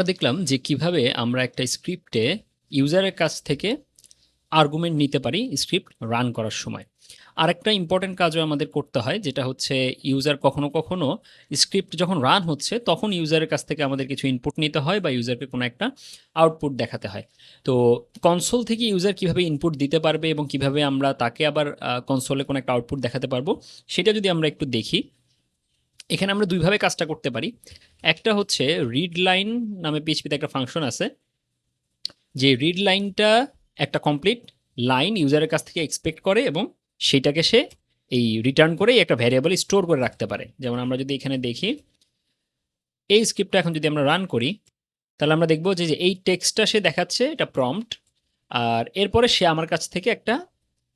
আমরা দেখলাম যে কীভাবে আমরা একটা স্ক্রিপ্টে ইউজারের কাছ থেকে আর্গুমেন্ট নিতে পারি স্ক্রিপ্ট রান করার সময়। আরেকটা ইম্পর্টেন্ট কাজও আমাদের করতে হয়, যেটা হচ্ছে ইউজার কখনো কখনো স্ক্রিপ্ট যখন রান হচ্ছে, তখন ইউজারের কাছ থেকে আমাদের কিছু ইনপুট নিতে হয় বা ইউজারকে কোনো একটা আউটপুট দেখাতে হয়। তো কনসোল থেকে ইউজার কীভাবে ইনপুট দিতে পারবে এবং কীভাবে আমরা তাকে আবার কনসোলে কোনো একটা আউটপুট দেখাতে পারব, সেটা যদি আমরা একটু দেখি এখানে আমরা দুইভাবে কাজটা করতে পারি। একটা হচ্ছে রিড লাইন নামে পিএইচপিতে একটা ফাংশন আছে, যে রিড লাইনটা একটা কমপ্লিট লাইন ইউজারের কাছ থেকে এক্সপেক্ট করে এবং সেটাকে সে এই রিটার্ন করেই একটা ভ্যারিয়েবল স্টোর করে রাখতে পারে। যেমন আমরা যদি এখানে দেখি, এই স্ক্রিপ্টটা এখন যদি আমরা রান করি, তাহলে আমরা দেখব যে এই টেক্সটটা সে দেখাচ্ছে, এটা প্রম্পট আর এরপরে সে আমার কাছ থেকে একটা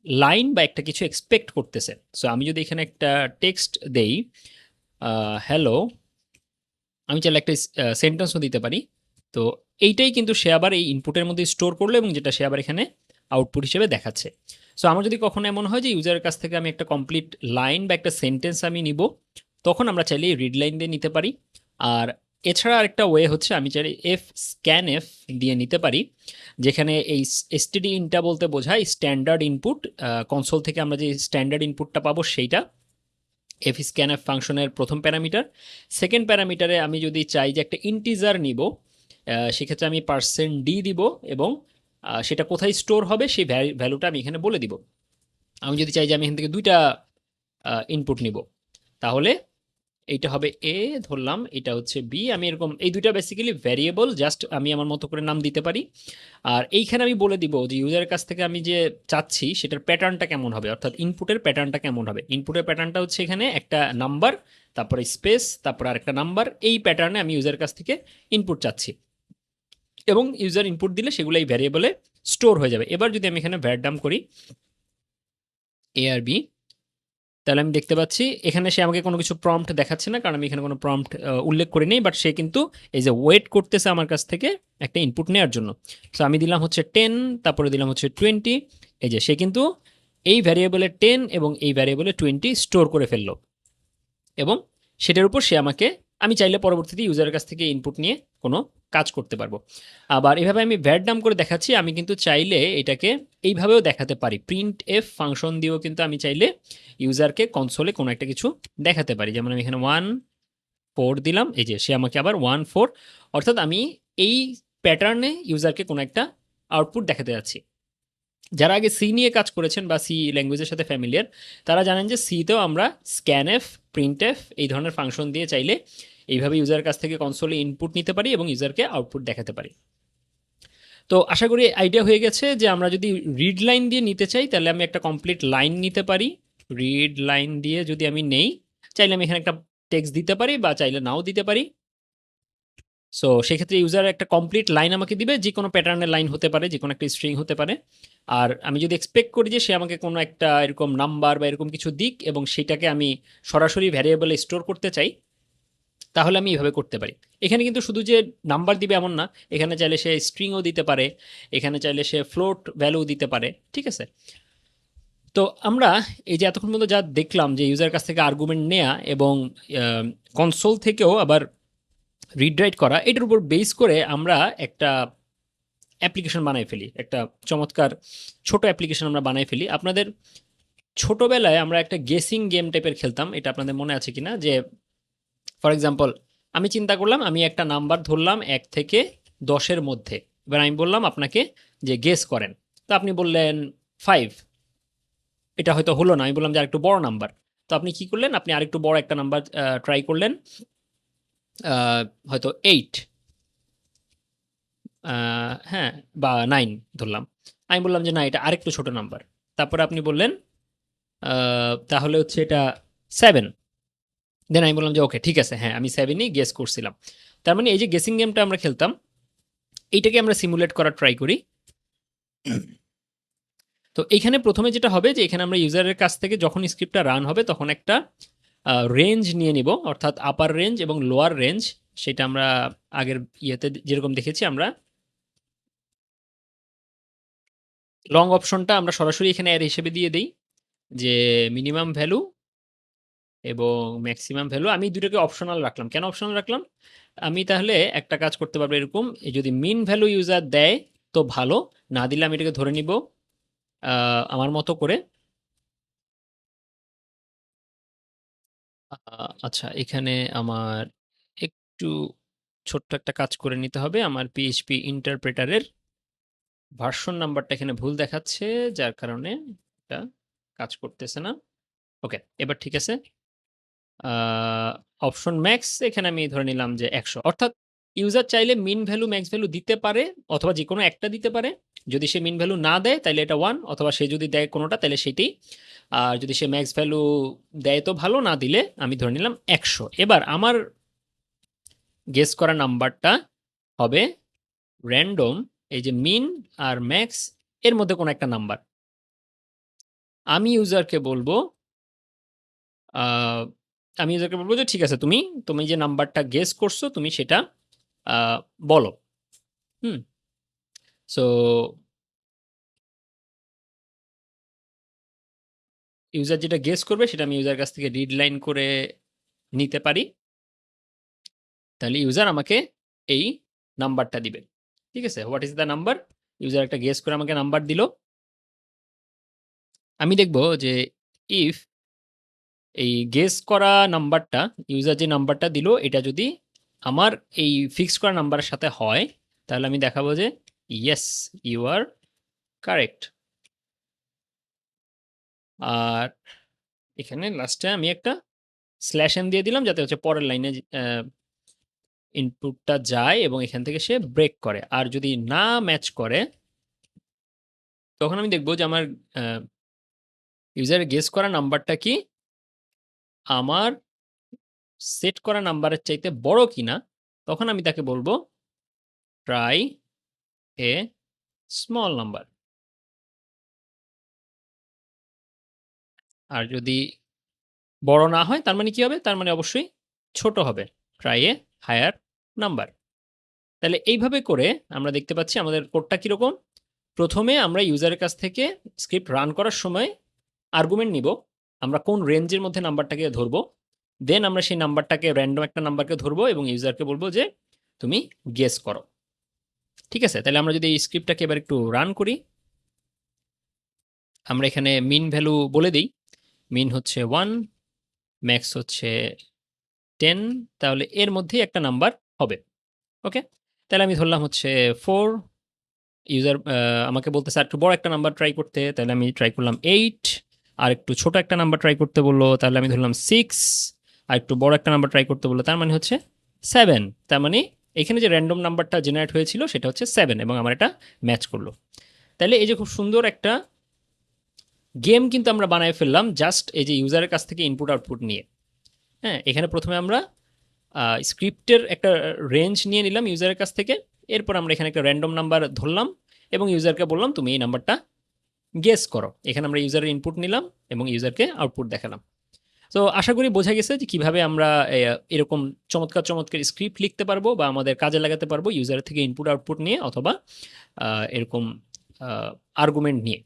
লাইন বা একটা কিছু এক্সপেক্ট করতেছে। সো আমি যদি এখানে একটা টেক্সট দেই হ্যালো আমি চাইলে একটা সেন্টেন্সও দিতে পারি। তো এইটাই কিন্তু সে আবার এই ইনপুটের মধ্যে স্টোর করল এবং যেটা সে আবার এখানে আউটপুট হিসেবে দেখাচ্ছে। সো আমার যদি কখনো এমন হয় যে ইউজারের কাছ থেকে আমি একটা কমপ্লিট লাইন বা একটা সেন্টেন্স আমি নিব, তখন আমরা চাইলে রিড লাইন দিয়ে নিতে পারি। আর এছাড়া আরেকটা ওয়ে হচ্ছে, আমি চাইলে এফ স্ক্যান এফ দিয়ে নিতে পারি, যেখানে এই এসটিডি ইনটা বলতে বোঝায় স্ট্যান্ডার্ড ইনপুট কনসোল থেকে আমরা যে স্ট্যান্ডার্ড ইনপুটটা পাবো সেইটা। এফ স্ক্যান এফ ফাংশনের প্রথম প্যারামিটার। সেকেন্ড প্যারামিটারে আমি যদি চাই যে একটা ইন্টিজার নিব সেক্ষেত্রে আমি পার্সেন্ট ডি দিব এবং সেটা কোথায় স্টোর হবে সেই ভ্যালুটা আমি এখানে বলে দিব। আমি যদি চাই যে আমি এখান থেকে দুইটা ইনপুট নিব, তাহলে এইটা হবে এ ধরলাম এটা হচ্ছে বি আমি এরকম এই দুইটা বেসিক্যালি ভ্যারিয়েবল জাস্ট আমি আমার মতো করে নাম দিতে পারি। আর এইখানে আমি বলে দিব যে ইউজারের কাছ থেকে আমি যে চাচ্ছি, সেটার প্যাটার্নটা কেমন হবে? অর্থাৎ ইনপুটের প্যাটার্নটা কেমন হবে? ইনপুটের প্যাটার্নটা হচ্ছে এখানে একটা নাম্বার তারপরে স্পেস তারপর আরেকটা নাম্বার এই প্যাটার্নে আমি ইউজারের কাছ থেকে ইনপুট চাচ্ছি। এবং ইউজার ইনপুট দিলে সেগুলো এই ভ্যারিয়েবলে স্টোর হয়ে যাবে। এবার যদি আমি এখানে ভ্যারডাম করি এ আর বি তাহলে আমি দেখতে পাচ্ছি, এখানে সে আমাকে কোনো কিছু প্রম্পট দেখাচ্ছে না, কারণ আমি এখানে কোনো প্রম্পট উল্লেখ করি নেই বাট সে কিন্তু এই যে ওয়েট করতেছে আমার কাছ থেকে একটা ইনপুট নেওয়ার জন্য। সো আমি দিলাম হচ্ছে টেন তারপরে দিলাম হচ্ছে টোয়েন্টি এই যে সে কিন্তু এই ভ্যারিয়েবলে টেন এবং এই ভ্যারিয়েবলে টোয়েন্টি স্টোর করে ফেলল। এবং সেটার উপর সে আমাকে, আমি চাইলে পরবর্তীতে ইউজারের কাছ থেকে ইনপুট নিয়ে কোনো কাজ করতে পারব। আবার এভাবে আমি ভ্যাট নাম করে দেখাচ্ছি, আমি কিন্তু চাইলে এটাকে এইভাবেও দেখাতে পারি। প্রিন্ট এফ ফাংশন দিয়েও কিন্তু আমি চাইলে ইউজারকে কনসোলে কোনো একটা কিছু দেখাতে পারি। যেমন আমি এখানে ওয়ান ফোর দিলাম, এই যে সে আমাকে আবার ওয়ান ফোর অর্থাৎ আমি এই প্যাটার্নে ইউজারকে কোনো একটা আউটপুট দেখাতে যাচ্ছি। যারা আগে সি নিয়ে কাজ করেছেন বা সি ল্যাঙ্গুয়েজের সাথে ফ্যামিলিয়ার তারা জানেন যে সিতেও আমরা স্ক্যান এফ প্রিন্ট এফ এই ধরনের ফাংশন দিয়ে চাইলে এইভাবে ইউজারের কাছ থেকে কনসোলে ইনপুট নিতে পারি এবং ইউজারকে আউটপুট দেখাতে পারি। তো আশা করি আইডিয়া হয়ে গেছে যে আমরা যদি রিড লাইন দিয়ে নিতে চাই, তাহলে আমি একটা কমপ্লিট লাইন নিতে পারি। রিড লাইন দিয়ে যদি আমি নেই, চাইলে আমি এখানে একটা টেক্সট দিতে পারি বা চাইলে নাও দিতে পারি। সো সেক্ষেত্রে ইউজার একটা কমপ্লিট লাইন আমাকে দিবে, যে কোনো প্যাটার্নের লাইন হতে পারে, যে কোনো একটা স্ট্রিং হতে পারে। আর আমি যদি এক্সপেক্ট করি যে সে আমাকে কোনো একটা এরকম নাম্বার বা এরকম কিছু দিক এবং সেটাকে আমি সরাসরি ভ্যারিয়েবলে স্টোর করতে চাই তাহলে আমি এইভাবে করতে পারি। এখানে কিন্তু শুধু যে নাম্বার দিবে এমন না, এখানে চাইলে সে স্ট্রিংও দিতে পারে, এখানে চাইলে সে ফ্লোট ভ্যালু দিতে পারে, ঠিক আছে? তো আমরা এই যে এতক্ষণ পর্যন্ত যা দেখলাম যে ইউজার কাছ থেকে আর্গুমেন্ট নেয়া এবং কনসোল থেকেও আবার রিড রাইট করা, এটার উপর বেস করে আমরা একটা অ্যাপ্লিকেশন বানাই ফেলি, একটা চমৎকার ছোট অ্যাপ্লিকেশন আমরা বানাই ফেলি। আপনাদের ছোটোবেলায় আমরা একটা গেসিং গেম টাইপের খেলতাম, এটা আপনাদের মনে আছে কিনা? যে ফর এক্সাম্পল আমি চিন্তা করলাম, আমি একটা নাম্বার ধরলাম এক থেকে দশের মধ্যে। এবার আমি বললাম আপনাকে যে গেস করেন। তো আপনি বললেন ফাইভ এটা হয়তো হলো না, আমি বললাম যে আরেকটু বড় নাম্বার তো আপনি কি করলেন? আপনি আরেকটু বড় একটা নাম্বার ট্রাই করলেন। হয়তো এইট হ্যাঁ বা নাইন ধরলাম। আমি বললাম যে না, এটা আরেকটু ছোট নাম্বার তারপরে আপনি বললেন তাহলে হচ্ছে এটা সেভেন দেন আমি বললাম যে ওকে ঠিক আছে হ্যাঁ আমি সেভেনই গেস করছিলাম। তার মানে এই যে গেসিং গেমটা আমরা খেলতাম, এইটাকে আমরা সিমুলেট করার ট্রাই করি। তো এইখানে প্রথমে যেটা হবে যে, এখানে আমরা ইউজারের কাছ থেকে যখন স্ক্রিপ্টটা রান হবে, তখন একটা রেঞ্জ নিয়ে নিব, অর্থাৎ আপার রেঞ্জ এবং লোয়ার রেঞ্জ সেটা আমরা আগের ইয়েতে যেরকম দেখেছি, আমরা লং অপশনটা আমরা সরাসরি এখানে অ্যাড হিসেবে দিয়ে দিই, যে মিনিমাম ভ্যালু এবং ম্যাক্সিমাম ভ্যালু আমি দুটোকে অপশনাল রাখলাম। কেন অপশনাল রাখলাম? আমি তাহলে একটা কাজ করতে পারব এরকম যদি মিন ভ্যালু ইউজার দেয় তো ভালো, না দিলে আমি এটাকে ধরে নিব আমার মতো করে। আচ্ছা এখানে আমার একটু ছোট্ট একটা কাজ করে নিতে হবে। আমার পিএইচপি ইন্টারপ্রেটারের ভার্সন নাম্বারটা এখানে ভুল দেখাচ্ছে, যার কারণে এটা কাজ করতেছে না। ওকে এবার ঠিক আছে। অপশন ম্যাক্স এখানে আমি ধরে নিলাম যে একশো। অর্থাৎ ইউজার চাইলে মিন ভ্যালু ম্যাক্স ভ্যালু দিতে পারে অথবা যে কোনো একটা দিতে পারে। যদি সে মিন ভ্যালু না দেয় তাহলে এটা ওয়ান অথবা সে যদি দেয় কোনোটা তাহলে সেটি। আর যদি সে ম্যাক্স ভ্যালু দেয় তো ভালো, না দিলে আমি ধরে নিলাম একশো। এবার আমার গেস করা নাম্বারটা হবে র্যান্ডম এই যে মিন আর ম্যাক্স এর মধ্যে কোনো একটা নাম্বার আমি ইউজারকে বলব আমি ইউজারকে বলব যে, ঠিক আছে, তুমি তুমি যে নাম্বারটা গেস করছ, তুমি সেটা বলো। হুম। সো ইউজার যেটা গেস করবে, সেটা আমি ইউজার কাছ থেকে রিড লাইন করে নিতে পারি। তাহলে ইউজার আমাকে এই নাম্বারটা দিবে। ঠিক আছে what is the number user একটা গেস করে আমাকে নাম্বার দিল। আমি দেখব যে ইফ এই গেস করা নাম্বারটা ইউজার যে নাম্বারটা দিল, এটা যদি আমার এই ফিক্স করা নাম্বারের সাথে হয়, তাহলে আমি দেখাবো যে ইয়েস ইউ আর কারেক্ট আর এখানে লাস্টে আমি একটা স্ল্যাশন দিয়ে দিলাম, যাতে হচ্ছে পরের লাইনে ইনপুটটা যায় এবং এখান থেকে সে ব্রেক করে। আর যদি না ম্যাচ করে, তখন আমি দেখব যে আমার ইউজারের গেস করা নাম্বারটা কি? আমার সেট করা নাম্বারের চাইতে বড় কিনা, তখন আমি তাকে বলব ট্রাই এ স্মল নাম্বার আর যদি বড় না হয়, তার মানে কি হবে? তার মানে অবশ্যই ছোট হবে। ট্রাই এ হায়ার নাম্বার তাহলে এইভাবে করে আমরা দেখতে পাচ্ছি আমাদের কোডটা কীরকম? প্রথমে আমরা ইউজারের কাছ থেকে স্ক্রিপ্ট রান করার সময় আর্গুমেন্ট নিব। আমরা কোন রেঞ্জের মধ্যে নাম্বারটাকে ধরবো? দেন আমরা সেই নাম্বারটাকে র্যান্ডম একটা নাম্বারকে ধরবো এবং ইউজারকে বলব যে, তুমি গেস করো। ঠিক আছে? তাহলে আমরা যদি এই স্ক্রিপ্টটাকে এবার একটু রান করি। আমরা এখানে মিন ভ্যালু বলে দিই। মিন হচ্ছে ওয়ান ম্যাক্স হচ্ছে টেন তাহলে এর মধ্যেই একটা নাম্বার হবে। ওকে তাহলে আমি ধরলাম হচ্ছে ফোর ইউজার আমাকে বলতে স্যার একটু বড় একটা নাম্বার ট্রাই করতে। তাহলে আমি ট্রাই করলাম এইট আর একটু ছোট একটা নাম্বার ট্রাই করতে বলল, তাহলে আমি ধরলাম সিক্স আর একটু বড় একটা নাম্বার ট্রাই করতে বলল, তার মানে হচ্ছে সেভেন তার মানে এখানে যে র্যান্ডম নাম্বারটা জেনারেট হয়েছিল, সেটা হচ্ছে সেভেন এবং আমার এটা ম্যাচ করল। তাহলে এই যে খুব সুন্দর একটা গেম কিন্তু আমরা বানায় ফেললাম জাস্ট এই যে ইউজারের কাছ থেকে ইনপুট আউটপুট নিয়ে। হ্যাঁ এখানে প্রথমে আমরা স্ক্রিপ্টের একটা রেঞ্জ নিয়ে নিলাম ইউজারের কাছ থেকে, এরপর আমরা এখানে একটা র্যান্ডম নাম্বার ধরলাম এবং ইউজারকে বললাম, তুমি এই নাম্বারটা গেস করো। এখানে আমরা ইউজারের ইনপুট নিলাম এবং ইউজারকে আউটপুট দেখালাম। তো আশা করি বোঝা গেছে যে কীভাবে আমরা এরকম চমৎকার চমৎকার স্ক্রিপ্ট লিখতে পারব বা আমাদের কাজে লাগাতে পারব ইউজারের থেকে ইনপুট আউটপুট নিয়ে অথবা এরকম আর্গুমেন্ট নিয়ে।